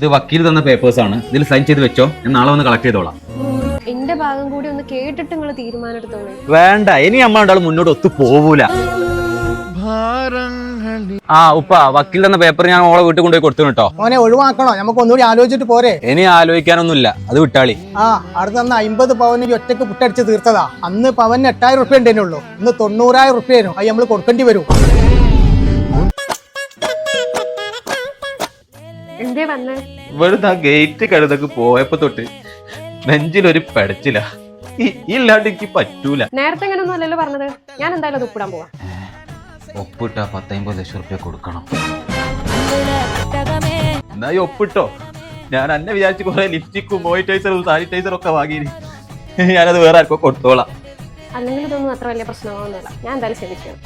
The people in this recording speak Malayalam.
ഇത് വക്കീൽ തന്ന പേപ്പേഴ്സ് ആണ്. ഇതിൽ സൈൻ ചെയ്ത് വെച്ചോ. ഞാൻ നാളെ വന്ന് കളക്ട് ചെയ്തോളാം. എന്റെ ഭാഗം കൂടി ഒന്ന് കേട്ടിട്ട് നിങ്ങൾ തീരുമാനം എടുത്തോളൂ വേണ്ട. ഇനി നമ്മൾ രണ്ടാളും മുന്നോട്ട് ഒത്തു പോവൂല. ആ ഉപ്പ വക്കീൽ തന്ന പേപ്പർ ഞാൻ ഓളെ വീട്ടിൽ കൊണ്ടുപോയി കൊടുത്തു കേട്ടോ മോനെ ഒഴിവാക്കണോ? നമുക്ക് ഒന്നുകൂടി ആലോചിച്ചിട്ട് പോരെ. ഇനി ആലോചിക്കാനൊന്നുമില്ല. അത് വിട്ടാളി. ആ അടുത്ത അന്ന് അമ്പത് പവന് ഈ ഒറ്റയ്ക്ക് പുട്ടടിച്ച് തീർത്തതാ. അന്ന് പവന് എട്ടായിരം റുപ്യ ഉണ്ടേനുള്ളൂ ഇന്ന് തൊണ്ണൂറായിരം റുപ്യ അത് നമ്മൾ കൊടുക്കേണ്ടി വരും. എന്തേ വന്നേ? ഇവിടുന്ന് ആ ഗേറ്റ് കഴുതക്ക് പോയപ്പോ തൊട്ട് നെഞ്ചിലൊരു പെടച്ചില്ല ഇല്ലാണ്ട് എനിക്ക് പറ്റൂല. നേരത്തെ അങ്ങനെ ഒന്നും അല്ലല്ലോ പറഞ്ഞത്. ഞാൻ എന്തായാലും അത് ഉപ്പിടാൻ പോവാ. ഒപ്പിട്ട പത്തമ്പത് ലക്ഷം റുപ്യ കൊടുക്കണം. എന്നാ ഈ ഒപ്പിട്ടോ. ഞാൻ അന്നെ വിചാരിച്ചു കുറെ ലിപ്സ്റ്റിക്കും മോയിറ്റൈസറും സാനിറ്റൈസറും ഒക്കെ വാങ്ങി ഞാനത് വേറെ ആർക്കോ കൊടുത്തോളാം. അല്ലെങ്കിൽ ഇതൊന്നും അത്ര വലിയ പ്രശ്നമാവുന്നില്ല. ഞാൻ എന്തായാലും ക്ഷമിക്കണം